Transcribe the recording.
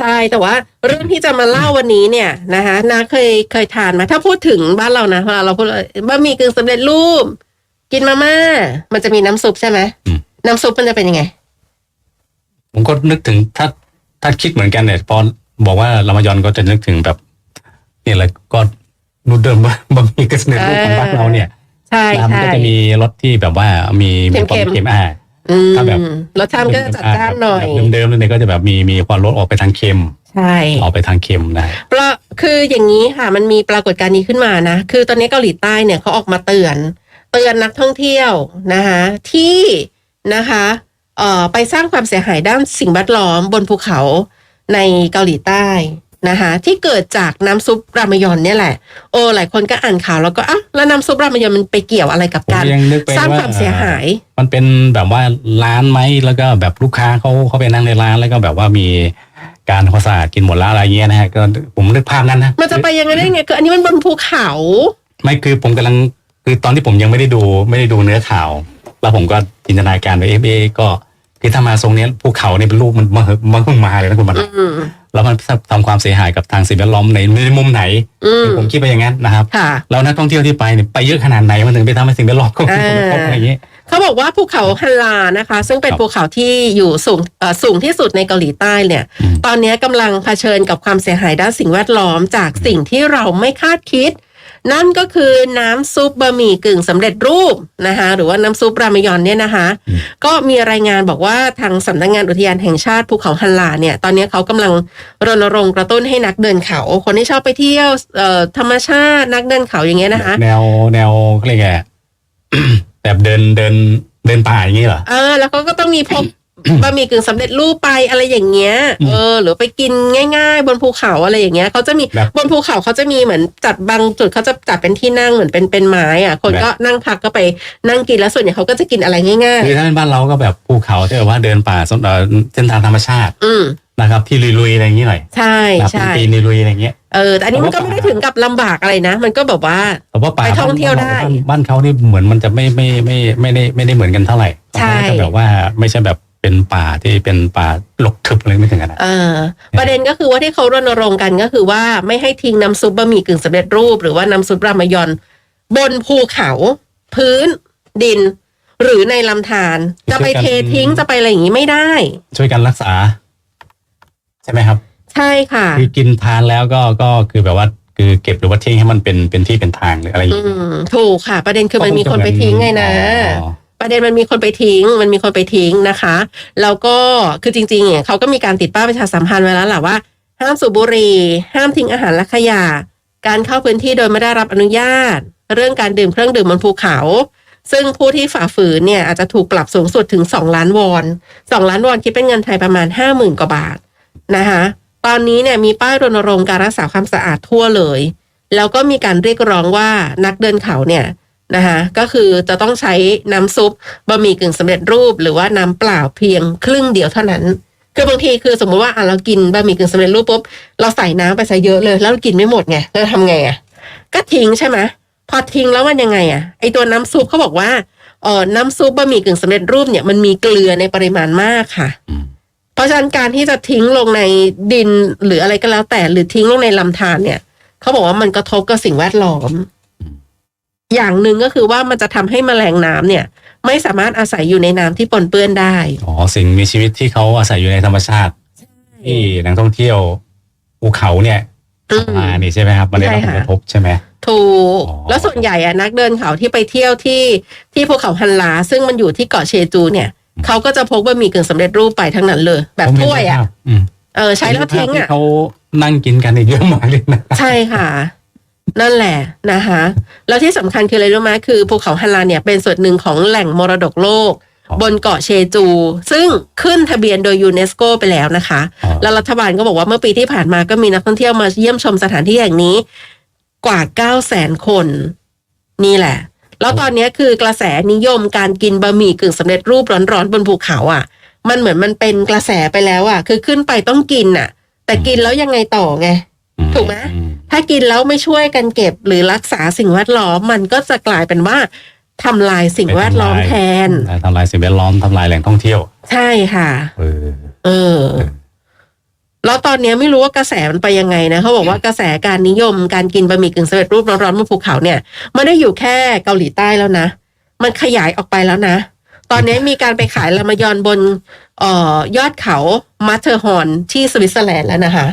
ใช่แต่ว่าเรื่องที่จะมาเล่าวันนี้เนี่ยนะคะนาเคยเคยทานมาถ้าพูดถึงบ้านเรานะเวลาเราพูดว่าบะหมี่กึ่งสำเร็จรูป กินมาม่า มันจะมีน้ำซุปใช่ไหมอืม น้ำซุปมันจะเป็นยังไง ผมก็นึกถึงถ้าถ้าคิดเหมือนกันเนี่ยพอบอกว่าลามายอนก็จะนึกถึงแบบนี่แหละก็นูเดิมว่าบะหมี่กึ่งสำเร็จรูปของบ้านเราเนี่ยใช่นะมันใช่ ก็จะมีรสที่แบบว่ามีมีความเค็มๆเค็มอ่าอืม ถ้าแบบรสชาติมันก็จะจัดจ้านหน่อยแบบเดิมๆเนี่ยก็จะแบบมีมีความรสออกไปทางเค็มใช่ออกไปทางเค็มนะเพราะคืออย่างนี้ค่ะมันมีปรากฏการณ์นี้ขึ้นมานะ คือตอนนี้เกาหลีใต้เนี่ยเขาออกมาเตือน เตือนนักท่องเที่ยวนะคะที่นะคะเอ่อไปสร้างความเสียหายด้านสิ่งแวดล้อมบนภูเขาในเกาหลีใต้ นะคะที่เกิดจากน้ำซุปรามยอนเนี่ยแหละโอ้หลายคนก็อ่านข่าวแล้วก็อะแล้วน้ำซุปรามยอนมันไปเกี่ยวอะไรกับผมการยังนึกไปสร้างว่าความเสียหาย มันเป็นแบบว่าร้านไหมแล้วก็แบบลูกค้าเขาเขาไปนั่งในร้านแล้วก็แบบว่ามีการความสะอาดกินหมดแล้วอะไรเงี้ยนะฮะก็ผมนึกภาพนั้นนะมันจะไปยังไงได้ไงคืออันนี้มันบนภูเขา ไม่คือผมกำลังคือตอนที่ผมยังไม่ได้ดูไม่ได้ดูเนื้อข่าว แล้วผมก็จินตนาการไปเอฟเอก็คือถ้ามาทรงเนี้ยภูเขาเนี่ยเป็นรูปมันมันมันเพิ่งมาเลยนะคุณบรรอืม แล้วมันทำความเสียหายกับทางสิ่งแวดล้อมในในมุมไหนอืมผมคิดไปอย่างนั้นนะครับค่ะแล้วนักท่องเที่ยวที่ไปเนี่ยไปเยอะขนาดไหนมันถึงไปทำให้สิ่งแวดล้อมเขาอ่ากระทบอะไรอย่างนี้เขาบอกว่าภูเขาฮันลานะคะ ซึ่งเป็นครับภูเขาที่อยู่สูงเอ่อสูงที่สุดในเกาหลีใต้เนี่ยอืมตอนนี้กำลังเผชิญกับความเสียหายด้านสิ่งแวดล้อมจากสิ่งที่เราไม่คาดคิด นั่นก็คือน้ำซุปบะหมี่กึ่งสำเร็จรูปนะคะหรือว่าน้ำซุปรามยอนเนี่ยนะคะอืมก็มีรายงานบอกว่าทางสำนักงานอุทยานแห่งชาติภูเขาฮันลาเนี่ยตอนนี้เขากำลังรณรงค์กระตุ้นให้นักเดินเขา คนที่ชอบไปเที่ยวเอ่อธรรมชาตินักเดินเขาอย่างเงี้ยนะคะ แนวแนวเขาเรียกไงแบบเดินเดินเดินป่าอย่างนี้เหรอ เออแล้วก็ก็ต้องมีพก บะหมี่กึ่งสำเร็จรูปไปอะไรอย่างเงี้ยอืมเออ หรือไปกินง่าย ๆ บนภูเขาอะไรอย่างเงี้ยเขาจะมีแบบบนภูเขาเขาจะมีเหมือนจัดบางจุดเขาจะจัดเป็นที่นั่งเหมือนเป็นเป็นไม้อะ คนแบบก็นั่งพักก็ไปนั่งกินแล้วส่วนใหญ่เขาก็จะกินอะไรง่ายคือถ้าเป็นบ้านเราก็แบบภูเขาที่แบบว่าเดินป่าสนเอ่อเส้นทางธรรมชาติๆอืมนะครับที่ลุยๆอะไรอย่างนี้หน่อยใช่นะใช่ปีนๆลุยๆอะไรอย่างเงี้ยเออแต่อันนี้มันก็ไม่ได้ถึงกับลำบากอะไรนะ มันก็แบบว่าแต่ว่าป่าไปท่องเที่ยวได้บ้านบ้านเขานี่เหมือนมันจะไม่ไม่ไม่ไม่ได้ไม่ได้เหมือนกันเท่าไหร่ใช่เขาจะแบบว่าไม่ใช่แบบ เป็นป่าที่เป็นป่าลกทึบอะไรไม่ถึงขนาดนั้นเออประเด็นก็คือว่าที่เขารณรงค์กันก็คือว่าไม่ให้ทิ้งน้ำซุปบะหมี่กึ่งสำเร็จรูป หรือว่าน้ำซุปรามยอน บนภูเขา พื้น ดิน หรือในลำธารจะไปเททิ้งจะไปอะไรอย่างนี้ไม่ได้ ช่วยกันรักษา ใช่ไหมครับ ใช่ค่ะคือกินทานแล้วก็ก็คือแบบว่าคือเก็บหรือว่าทิ้งให้มันเป็นเป็นที่เป็นทางหรืออะไรอย่างอืเงี้ยมถูกค่ะ ประเด็นคือมันมีคนไปทิ้งไงนะอ๋อ ประเด็นมันมีคนไปทิ้ง มันมีคนไปทิ้งนะคะ แล้วก็คือจริงๆเนี่ยเขาก็มีการติดป้ายประชาสัมพันธ์ไว้แล้วแหละว่า ห้ามสูบบุหรี่ ห้ามทิ้งอาหารและขยะ การเข้าพื้นที่โดยไม่ได้รับอนุญาต เรื่องการดื่มเครื่องดื่มบนภูเขา ซึ่งผู้ที่ฝ่าฝืนเนี่ยอาจจะถูกปรับสูงสุดถึง 2 ล้านวอน2ล้านวอนคิดเป็นเงินไทยประมาณ 50,000กว่าบาทนะคะตอนนี้เนี่ยมีป้ายรณรงค์การรักษาความสะอาดทั่วเลย แล้วก็มีการเรียกร้องว่านักเดินเขาเนี่ย นะคะก็คือจะต้องใช้น้ำซุปบะหมี่กึ่งสำเร็จรูป หรือว่าน้ำเปล่าเพียงครึ่งเดียวเท่านั้น คือบางทีคือสมมุติว่าอะเรากินบะหมี่กึ่งสำเร็จรูปปุ๊บเราใส่น้ำไปซะเยอะเลย แล้วเรากินไม่หมดไงเราทำไงอะก็ทิ้งใช่ไหมพอทิ้งแล้วมันยังไงอะไอตัวน้ำซุปเขาบอกว่าเออน้ำซุปบะหมี่กึ่งสำเร็จรูปเนี่ยมันมีเกลือในปริมาณมากค่ะอืมเพราะฉะนั้นการที่จะทิ้งลงในดินหรืออะไรก็แล้วแต่หรือทิ้งลงในลำธารเนี่ยเขาบอกว่ามันกระทบกับสิ่งแวดล้อม อย่างหนึ่งก็คือว่ามันจะทำให้แมลงน้ำเนี่ย ไม่สามารถอาศัยอยู่ในน้ำที่ปนเปื้อนได้ อ๋อสิ่งมีชีวิตที่เขาอาศัยอยู่ในธรรมชาติที่นักท่องเที่ยวภูเขาเนี่ยอืมมานี่ใช่ไหมครับมันได้รับใช่ผลค่ะกระทบใช่ไหมถูกอ๋อแล้วส่วนใหญ่อะนักเดินเขาที่ไปเที่ยวที่ที่ภูเขาฮันลา ซึ่งมันอยู่ที่เกาะเชจูเนี่ยเขาก็จะพกบะหมี่กึ่งสำเร็จรูปไปทั้งนั้นเลย แบบผมเห็นถ้วยอะภาพอืมเออใช้แล้วทิ้งเห็นภาพที่อะเขานั่งกินกันอีกเยอะมากเลยนะใช่ค่ะ นั่นแหละนะคะแล้วที่สำคัญคืออะไรรู้ไหมคือภูเขาฮันลาเนี่ยเป็นส่วนหนึ่งของแหล่งมรดกโลกอ๋อบนเกาะเชจู ซึ่งขึ้นทะเบียนโดยยูเนสโกไปแล้วนะคะอ๋อแล้วรัฐบาลก็บอกว่าเมื่อปีที่ผ่านมาก็มีนักท่องเที่ยวมาเยี่ยมชมสถานที่แห่งนี้กว่า9 0 0แสนคน นี่แหละ แล้วตอนนี้คือกระแสนิยมการกินบะหมี่กึ่งสำเร็จรูปร้อนๆบนภูเขาอะ มันเหมือนมันเป็นกระแสไปแล้วอะ คือขึ้นไปต้องกินอะ แต่กินแล้วยังไงต่อไงอื ถูกไหมอืถ้ากินแล้วไม่ช่วยกันเก็บหรือรักษาสิ่งแวดล้อมมันก็จะกลายเป็นว่าทำลายสิ่งแวดล้อมแทนทำลายสิ่งแวดล้อมทำลายแหล่งท่องเที่ยว ใช่ค่ะ เออ เออ แล้วตอนนี้ไม่รู้ว่ากระแสมันไปยังไงนะเขาบอกว่ากระแสการนิยมการกินบะหมี่กึ่งสำเร็จรูปร้อนๆบนภูเขาเนี่ยไม่ได้อยู่แค่เกาหลีใต้แล้วนะ มันขยายออกไปแล้วนะ ตอนนี้มีการไปขายรามยอนบนเอ่อยอดเขามาเทอร์ฮอนที่สวิตเซอร์แลนด์แล้วนะคะ